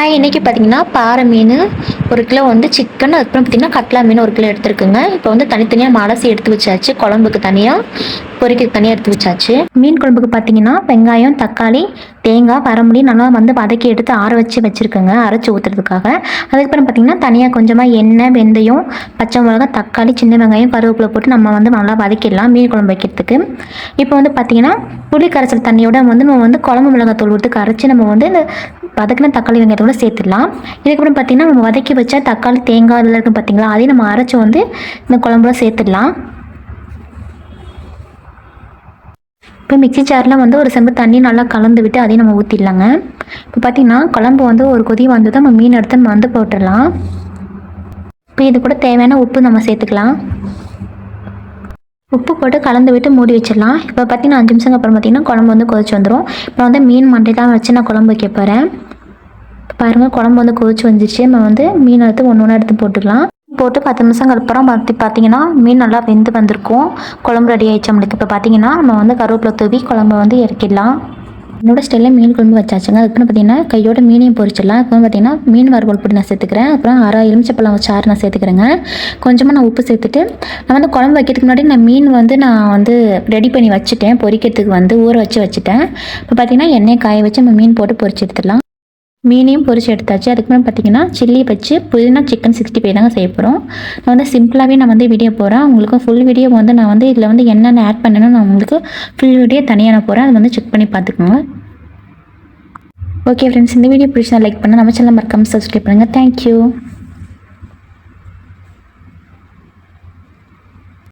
Hi இன்றைக்கி பார்த்தீங்கன்னா பாறை மீன் ஒரு கிலோ வந்து சிக்கன் அதுக்கப்புறம் பார்த்தீங்கன்னா கட்லா மீன் ஒரு கிலோ எடுத்துருக்குங்க. இப்போ வந்து தனித்தனியாக மலசி எடுத்து வச்சாச்சு. குழம்புக்கு தனியாக பொரிக்க தனியாக எடுத்து வச்சாச்சு. மீன் குழம்புக்கு பார்த்தீங்கன்னா வெங்காயம் தக்காளி தேங்காய் வரமுடி நல்லா வந்து வதக்கி எடுத்து ஆற வச்சு வச்சுருக்கோங்க அரைச்சி ஊற்றுறதுக்காக அதுக்கப்புறம் பார்த்தீங்கன்னா தனியாக கொஞ்சமாக எண்ணெய் வெந்தயம் பச்சை மிளகா தக்காளி சின்ன வெங்காயம் கருவேப்பிலை போட்டு நம்ம வந்து நல்லா வதக்கிடலாம் மீன் குழம்பு வைக்கிறதுக்கு. இப்போ வந்து பார்த்தீங்கன்னா புளி கரைசல் தண்ணியோட வந்து நம்ம வந்து குழம்பு மிளகாத்தூள் விட்டு கரைச்சி நம்ம வந்து இந்த வதக்கின தக்காளி வெங்காயத்தோட சேர்த்துடலாம். இதுக்கப்புறம் பார்த்திங்கன்னா நம்ம வதக்கி வச்சா தக்காளி தேங்காய் இதெல்லாம் இருக்கும் பார்த்தீங்களா அதையும் நம்ம அரைச்சி வந்து இந்த குழம்புல சேர்த்துடலாம். இப்போ மிக்ஸி ஜாரில் வந்து ஒரு செம்பு தண்ணி நல்லா கலந்து விட்டு அதையும் நம்ம ஊற்றிடலாங்க இப்போ பார்த்தீங்கன்னா குழம்பு வந்து ஒரு கொதி வந்து நம்ம மீன் எடுத்து நம்ம வந்து போட்டுடலாம். இப்போ இது கூட தேவையான உப்பு நம்ம சேர்த்துக்கலாம். உப்பு போட்டு கலந்து விட்டு மூடி வச்சிடலாம். இப்போ பார்த்தீங்கன்னா அஞ்சு நிமிஷம் அப்புறம் பார்த்தீங்கன்னா குழம்பு வந்து கொதிச்சு வந்துடும் இப்போ வந்து மீன் மண்டை தான் வச்சு நான் குழம்பு வைக்க போகிறேன் பாருங்கள் குழம்பு வந்து கொதிச்சு வந்துச்சு நம்ம வந்து மீன் எடுத்து ஒன்று ஒன்று எடுத்து போட்டுக்கலாம். போட்டு பத்து நிமிஷம் அப்புறம் பார்த்து பார்த்தீங்கன்னா மீன் நல்லா வெந்து வந்திருக்கும். குழம்பு ரெடி ஆயிடுச்சு நம்மளுக்கு. இப்போ பார்த்தீங்கன்னா நம்ம வந்து கருவேப்பிலை தூவி குழம்பு வந்து இறக்கிடலாம். என்னோட ஸ்டைலில் மீன் குழம்பு வச்சாச்சுங்க. அதுக்குன்னு பார்த்தீங்கன்னா கையோட மீனையும் பொரிச்சிடலாம். அப்புறம் பார்த்தீங்கன்னா மீன் வறுவல் பொடி நான் சேர்த்துக்கிறேன். அப்புறம் அரை எலுமிச்சப்பழம் சாறு நான் சேர்த்துக்கிறேங்க. கொஞ்சமாக நான் உப்பு சேர்த்துட்டு நான் வந்து குழம்பு வைக்கிறதுக்கு முன்னாடி நான் மீன் வந்து நான் வந்து ரெடி பண்ணி வச்சுட்டேன். பொரிக்கிறதுக்கு வந்து ஊற வச்சு வச்சுட்டேன். இப்போ பார்த்தீங்கன்னா எண்ணெய் காய வச்சு நம்ம மீன் போட்டு பொரிச்சு எடுத்துடலாம். மீனையும் பொரிச்சு எடுத்தாச்சு. அதுக்கப்புறம் பார்த்தீங்கன்னா சில்லி வச்சு புதினா சிக்கன் சிக்ஸ்டி ஃபைவ் தாங்க செய்ய போகிறோம் நான் வந்து சிம்பிளாகவே நான் வந்து வீடியோ போகிறேன் உங்களுக்கு ஃபுல் வீடியோ வந்து நான் வந்து இதில் வந்து என்னென்ன ஆட் பண்ணணும் நான் உங்களுக்கு ஃபுல் வீடியோ தனியாக நான் போகிறேன் அதை வந்து செக் பண்ணி பார்த்துக்கோங்க. ஓகே ஃப்ரெண்ட்ஸ் இந்த வீடியோ பிடிச்சா லைக் பண்ணால் நம்ம சேனல் மறக்காமல் சப்ஸ்கிரைப் பண்ணுங்கள் தேங்க்யூ